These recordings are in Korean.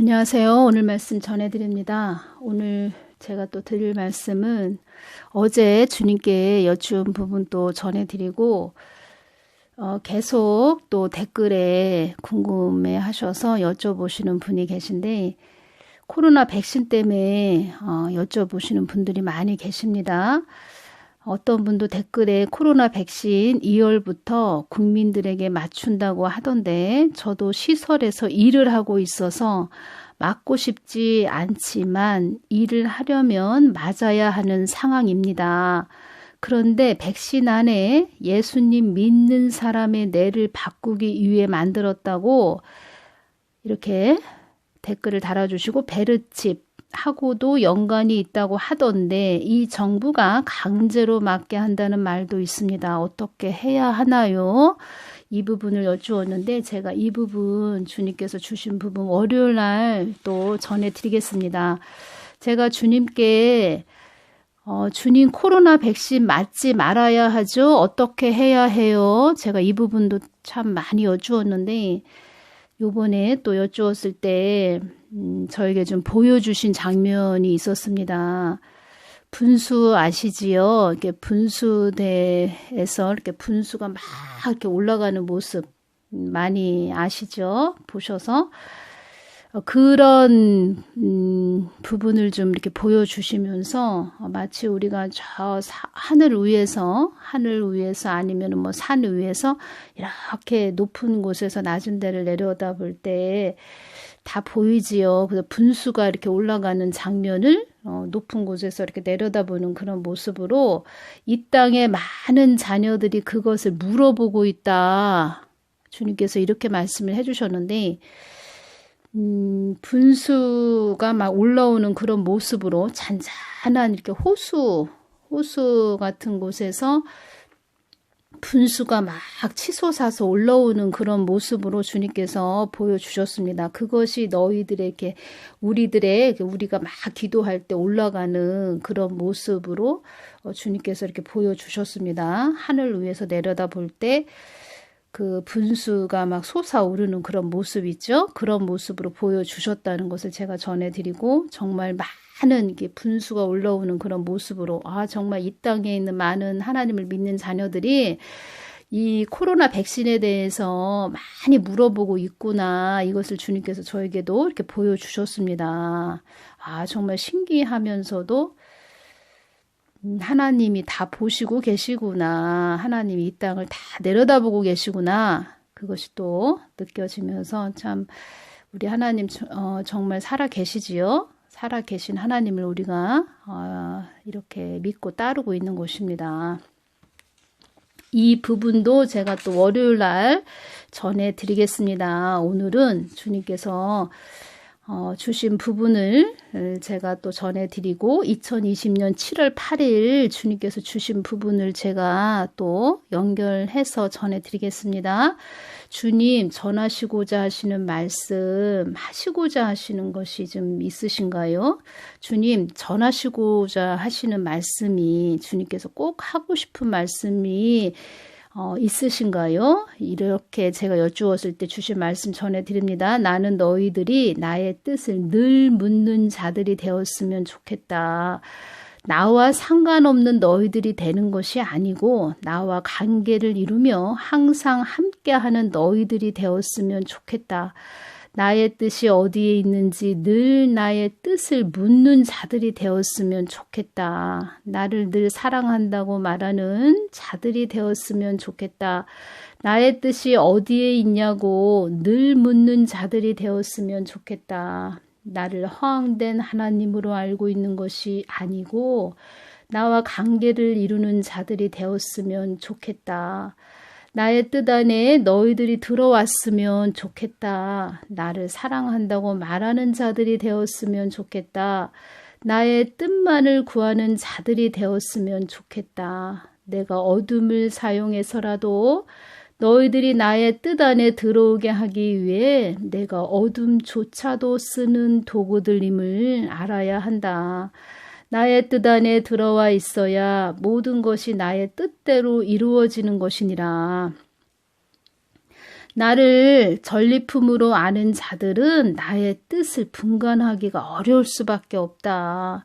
안녕하세요. 오늘 말씀 전해드립니다. 오늘 제가 또 드릴 말씀은 어제 주님께 여쭈은 부분 또 전해드리고 어, 계속 또 댓글에 궁금해 하셔서 여쭤보시는 분이 계신데 코로나 백신 때문에 어, 여쭤보시는 분들이 많이 계십니다. 어떤 분도 댓글에 코로나 백신 2월부터 국민들에게 맞춘다고 하던데 저도 시설에서 일을 하고 있어서 맞고 싶지 않지만 일을 하려면 맞아야 하는 상황입니다. 그런데 백신 안에 예수님 믿는 사람의 뇌를 바꾸기 위해 만들었다고 이렇게 댓글을 달아주시고 베르칩 하고도 연관이 있다고 하던데 이 정부가 강제로 맞게 한다는 말도 있습니다. 어떻게 해야 하나요? 이 부분을 여쭈었는데 제가 이 부분 주님께서 주신 부분 월요일 날 또 전해드리겠습니다. 제가 주님께 어, 주님 코로나 백신 맞지 말아야 하죠? 어떻게 해야 해요? 제가 이 부분도 참 많이 여쭈었는데 요번에 또 여쭈었을 때 음, 저에게 좀 보여주신 장면이 있었습니다. 분수 아시지요? 이렇게 분수대에서 이렇게 분수가 막 이렇게 올라가는 모습 많이 아시죠? 보셔서 어, 그런 음, 부분을 좀 이렇게 보여주시면서 어, 마치 우리가 저 사, 하늘 위에서 하늘 위에서 아니면 뭐산 위에서 이렇게 높은 곳에서 낮은 데를 내려다 볼 때 다 보이지요. 그래서 분수가 이렇게 올라가는 장면을 어, 높은 곳에서 이렇게 내려다보는 그런 모습으로 이 땅에 많은 자녀들이 그것을 물어보고 있다. 주님께서 이렇게 말씀을 해주셨는데, 음, 분수가 막 올라오는 그런 모습으로 잔잔한 이렇게 호수, 호수 같은 곳에서 분수가 막 치솟아서 올라오는 그런 모습으로 주님께서 보여주셨습니다. 그것이 너희들에게 우리들의 우리가 막 기도할 때 올라가는 그런 모습으로 어, 주님께서 이렇게 보여주셨습니다. 하늘 위에서 내려다 볼 때 그 분수가 막 솟아오르는 그런 모습이죠. 그런 모습으로 보여주셨다는 것을 제가 전해드리고 정말 많은 게 분수가 올라오는 그런 모습으로 아 정말 이 땅에 있는 많은 하나님을 믿는 자녀들이 이 코로나 백신에 대해서 많이 물어보고 있구나 이것을 주님께서 저에게도 이렇게 보여주셨습니다. 아 정말 신기하면서도 음, 하나님이 다 보시고 계시구나 하나님이 이 땅을 다 내려다보고 계시구나 그것이 또 느껴지면서 참 우리 하나님 어, 정말 살아 계시지요. 살아 계신 하나님을 우리가 어, 이렇게 믿고 따르고 있는 것입니다. 이 부분도 제가 또 월요일 날 전해드리겠습니다. 오늘은 주님께서 어, 주신 부분을 제가 또 전해드리고 2020년 7월 8일 주님께서 주신 부분을 제가 또 연결해서 전해드리겠습니다. 주님 전하시고자 하시는 말씀 하시고자 하시는 것이 좀 있으신가요? 주님 전하시고자 하시는 말씀이 주님께서 꼭 하고 싶은 말씀이 어, 있으신가요? 이렇게 제가 여쭈었을 때 주신 말씀 전해드립니다. 나는 너희들이 나의 뜻을 늘 묻는 자들이 되었으면 좋겠다. 나와 상관없는 너희들이 되는 것이 아니고 나와 관계를 이루며 항상 함께하는 너희들이 되었으면 좋겠다. 나의 뜻이 어디에 있는지 늘 나의 뜻을 묻는 자들이 되었으면 좋겠다. 나를 늘 사랑한다고 말하는 자들이 되었으면 좋겠다. 나의 뜻이 어디에 있냐고 늘 묻는 자들이 되었으면 좋겠다. 나를 허황된 하나님으로 알고 있는 것이 아니고 나와 관계를 이루는 자들이 되었으면 좋겠다. 나의 뜻 안에 너희들이 들어왔으면 좋겠다. 나를 사랑한다고 말하는 자들이 되었으면 좋겠다. 나의 뜻만을 구하는 자들이 되었으면 좋겠다. 내가 어둠을 사용해서라도 너희들이 나의 뜻 안에 들어오게 하기 위해 내가 어둠조차도 쓰는 도구들임을 알아야 한다. 나의 뜻 안에 들어와 있어야 모든 것이 나의 뜻대로 이루어지는 것이니라. 나를 전리품으로 아는 자들은 나의 뜻을 분간하기가 어려울 수밖에 없다.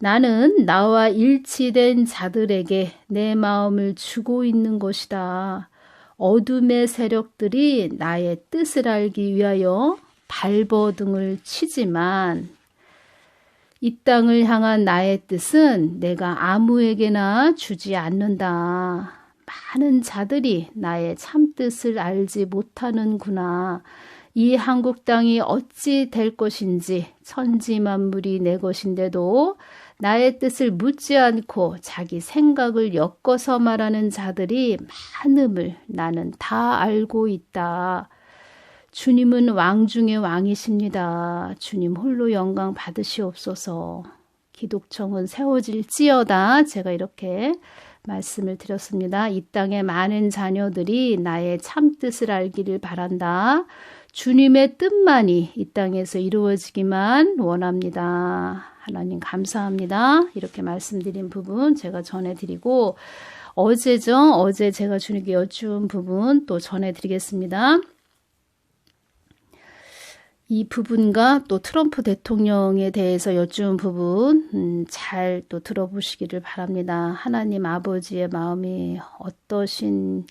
나는 나와 일치된 자들에게 내 마음을 주고 있는 것이다. 어둠의 세력들이 나의 뜻을 알기 위하여 발버둥을 치지만 이 땅을 향한 나의 뜻은 내가 아무에게나 주지 않는다. 많은 자들이 나의 참뜻을 알지 못하는구나. 이 한국 땅이 어찌 될 것인지 천지 만물이 내 것인데도 나의 뜻을 묻지 않고 자기 생각을 엮어서 말하는 자들이 많음을 나는 다 알고 있다. 주님은 왕 중의 왕이십니다. 주님 홀로 영광 받으시옵소서. 기독청은 세워질지어다. 제가 이렇게 말씀을 드렸습니다. 이 땅의 많은 자녀들이 나의 참 뜻을 알기를 바란다. 주님의 뜻만이 이 땅에서 이루어지기만 원합니다. 하나님 감사합니다. 이렇게 말씀드린 부분 제가 전해드리고 어제죠. 어제 제가 주님께 여쭈은 부분 또 전해드리겠습니다. 이 부분과 또 트럼프 대통령에 대해서 여쭈은 부분 음, 잘 또 들어보시기를 바랍니다. 하나님 아버지의 마음이 어떠신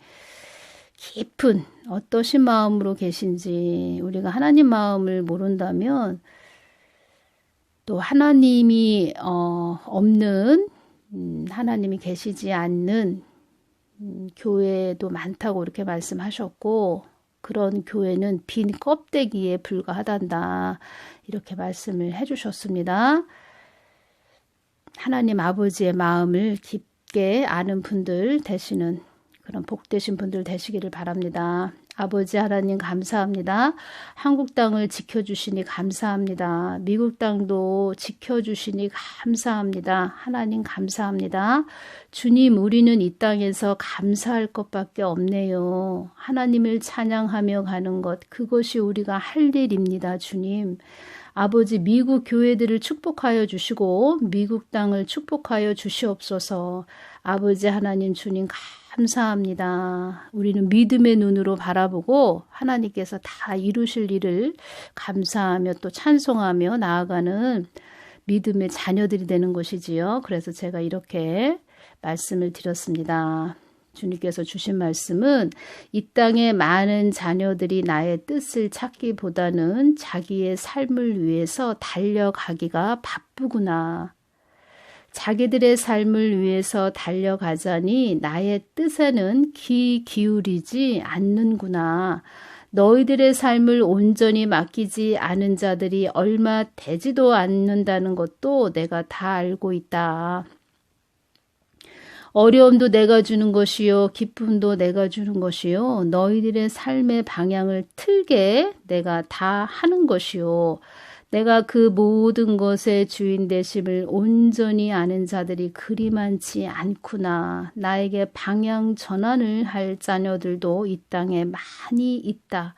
깊은 어떠신 마음으로 계신지 우리가 하나님 마음을 모른다면 또 하나님이 어, 없는 음, 하나님이 계시지 않는 음, 교회도 많다고 이렇게 말씀하셨고 그런 교회는 빈 껍데기에 불과하단다. 이렇게 말씀을 해주셨습니다. 하나님 아버지의 마음을 깊게 아는 분들 되시는 그런 복되신 분들 되시기를 바랍니다. 아버지 하나님 감사합니다. 한국 땅을 지켜주시니 감사합니다. 미국 땅도 지켜주시니 감사합니다. 하나님 감사합니다. 주님, 우리는 이 땅에서 감사할 것밖에 없네요. 하나님을 찬양하며 가는 것, 그것이 우리가 할 일입니다, 주님. 아버지 미국 교회들을 축복하여 주시고 미국 땅을 축복하여 주시옵소서. 아버지 하나님 주님 감사합니다. 우리는 믿음의 눈으로 바라보고 하나님께서 다 이루실 일을 감사하며 또 찬송하며 나아가는 믿음의 자녀들이 되는 것이지요. 그래서 제가 이렇게 말씀을 드렸습니다. 주님께서 주신 말씀은 이 땅의 많은 자녀들이 나의 뜻을 찾기보다는 자기의 삶을 위해서 달려가기가 바쁘구나. 자기들의 삶을 위해서 달려가자니 나의 뜻에는 귀 기울이지 않는구나. 너희들의 삶을 온전히 맡기지 않은 자들이 얼마 되지도 않는다는 것도 내가 다 알고 있다. 어려움도 내가 주는 것이요, 기쁨도 내가 주는 것이요, 너희들의 삶의 방향을 틀게 내가 다 하는 것이요. 내가 그 모든 것의 주인 되심을 온전히 아는 자들이 그리 많지 않구나. 나에게 방향 전환을 할 자녀들도 이 땅에 많이 있다.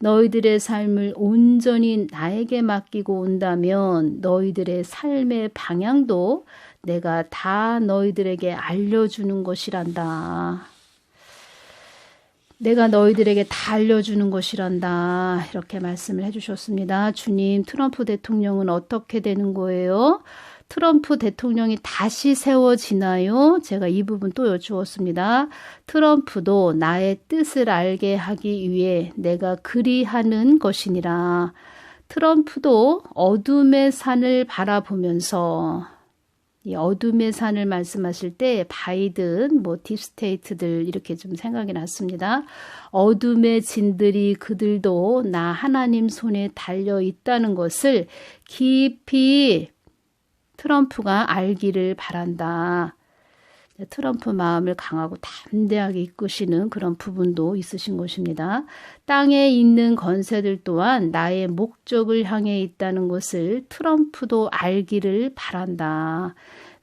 너희들의 삶을 온전히 나에게 맡기고 온다면 너희들의 삶의 방향도 내가 다 너희들에게 알려주는 것이란다. 내가 너희들에게 다 알려주는 것이란다. 이렇게 말씀을 해주셨습니다. 주님, 트럼프 대통령은 어떻게 되는 거예요? 트럼프 대통령이 다시 세워지나요? 제가 이 부분 또 여쭈었습니다. 트럼프도 나의 뜻을 알게 하기 위해 내가 그리하는 것이니라. 트럼프도 어둠의 산을 바라보면서 이 어둠의 산을 말씀하실 때 바이든, 뭐 딥스테이트들 이렇게 좀 생각이 났습니다. 어둠의 진들이 그들도 나 하나님 손에 달려 있다는 것을 깊이 트럼프가 알기를 바란다. 트럼프 마음을 강하고 담대하게 이끄시는 그런 부분도 있으신 것입니다. 땅에 있는 건세들 또한 나의 목적을 향해 있다는 것을 트럼프도 알기를 바란다.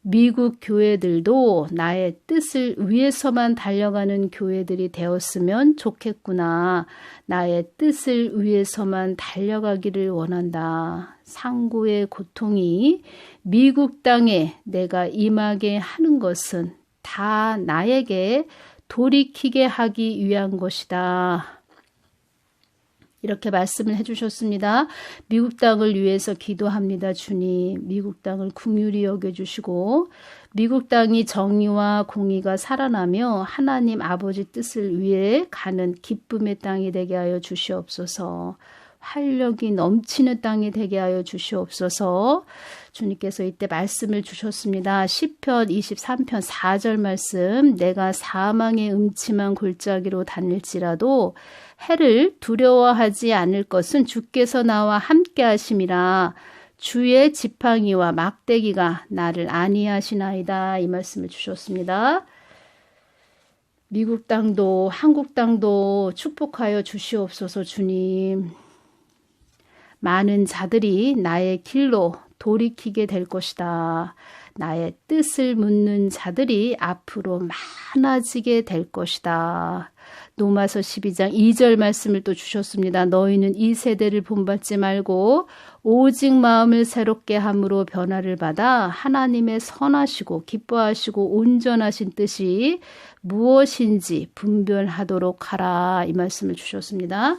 미국 교회들도 나의 뜻을 위해서만 달려가는 교회들이 되었으면 좋겠구나. 나의 뜻을 위해서만 달려가기를 원한다. 상고의 고통이 미국 땅에 내가 임하게 하는 것은 다 나에게 돌이키게 하기 위한 것이다. 이렇게 말씀을 해주셨습니다. 미국 땅을 위해서 기도합니다, 주님. 미국 땅을 궁휼히 여겨주시고, 미국 땅이 정의와 공의가 살아나며 하나님 아버지 뜻을 위해 가는 기쁨의 땅이 되게 하여 주시옵소서. 활력이 넘치는 땅이 되게 하여 주시옵소서. 주님께서 이때 말씀을 주셨습니다. 10편 23편 4절 말씀 내가 사망의 음침한 골짜기로 다닐지라도 해를 두려워하지 않을 것은 주께서 나와 함께 하심이라 주의 지팡이와 막대기가 나를 안위하시나이다 이 말씀을 주셨습니다. 미국 땅도 한국 땅도 축복하여 주시옵소서 주님. 많은 자들이 나의 길로 돌이키게 될 것이다. 나의 뜻을 묻는 자들이 앞으로 많아지게 될 것이다. 노마서 12장 2절 말씀을 또 주셨습니다. 너희는 이 세대를 본받지 말고 오직 마음을 새롭게 함으로 변화를 받아 하나님의 선하시고 기뻐하시고 온전하신 뜻이 무엇인지 분별하도록 하라. 이 말씀을 주셨습니다.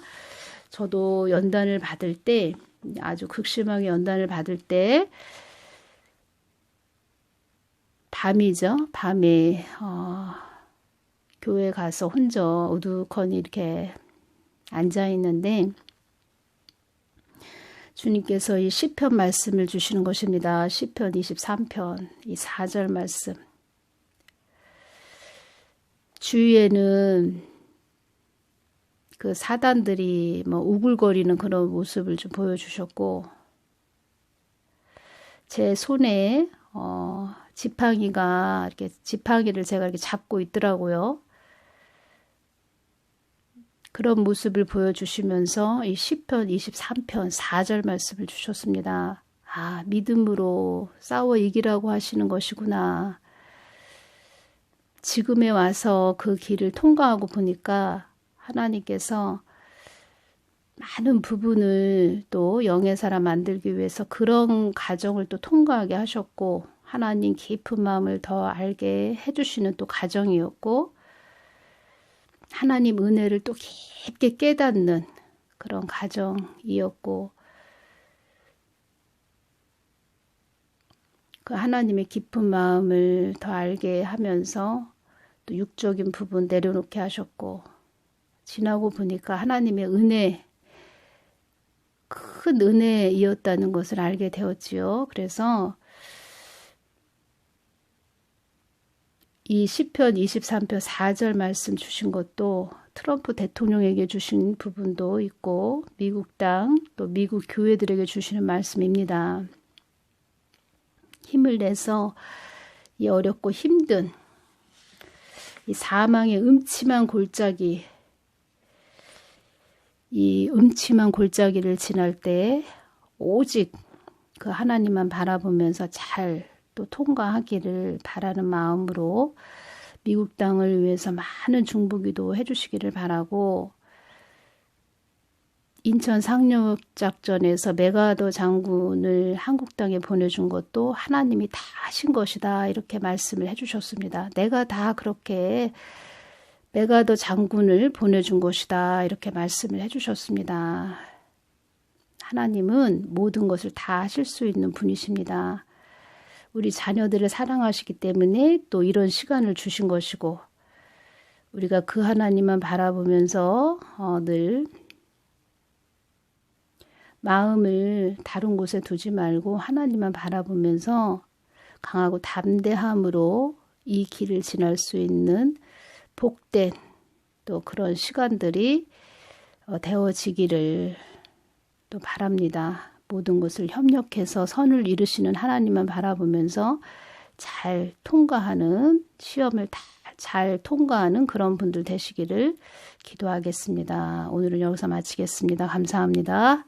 저도 연단을 받을 때 아주 극심하게 연단을 받을 때 밤이죠. 밤에 어, 교회 가서 혼자 어두커니 이렇게 앉아 있는데 주님께서 이 시편 말씀을 주시는 것입니다. 시편 23편 이 4절 말씀. 주위에는 그 사단들이 뭐 우글거리는 그런 모습을 좀 보여주셨고 제 손에 어, 지팡이가 이렇게 지팡이를 제가 이렇게 잡고 있더라고요. 그런 모습을 보여주시면서 이 시편 23편 4절 말씀을 주셨습니다. 아, 믿음으로 싸워 이기라고 하시는 것이구나. 지금에 와서 그 길을 통과하고 보니까 하나님께서 많은 부분을 또 영의 사람 만들기 위해서 그런 가정을 또 통과하게 하셨고 하나님 깊은 마음을 더 알게 해주시는 또 가정이었고 하나님 은혜를 또 깊게 깨닫는 그런 가정이었고 그 하나님의 깊은 마음을 더 알게 하면서 또 육적인 부분 내려놓게 하셨고 지나고 보니까 하나님의 은혜, 큰 은혜이었다는 것을 알게 되었지요. 그래서 이 시편 23편 4절 말씀 주신 것도 트럼프 대통령에게 주신 부분도 있고 미국 땅 또 미국 교회들에게 주시는 말씀입니다. 힘을 내서 이 어렵고 힘든 이 사망의 음침한 골짜기 이 음침한 골짜기를 지날 때 오직 그 하나님만 바라보면서 잘 또 통과하기를 바라는 마음으로 미국 땅을 위해서 많은 중보기도 해주시기를 바라고 인천 상륙 작전에서 메가더 장군을 한국 땅에 보내준 것도 하나님이 다 하신 것이다 이렇게 말씀을 해주셨습니다. 내가 다 그렇게 메가더 장군을 보내준 것이다. 이렇게 말씀을 해주셨습니다. 하나님은 모든 것을 다 하실 수 있는 분이십니다. 우리 자녀들을 사랑하시기 때문에 또 이런 시간을 주신 것이고, 우리가 그 하나님만 바라보면서 어, 늘 마음을 다른 곳에 두지 말고 하나님만 바라보면서 강하고 담대함으로 이 길을 지날 수 있는 복된 또 그런 시간들이 어, 되어지기를 또 바랍니다. 모든 것을 협력해서 선을 이루시는 하나님만 바라보면서 잘 통과하는 시험을 다 잘 통과하는 그런 분들 되시기를 기도하겠습니다. 오늘은 여기서 마치겠습니다. 감사합니다.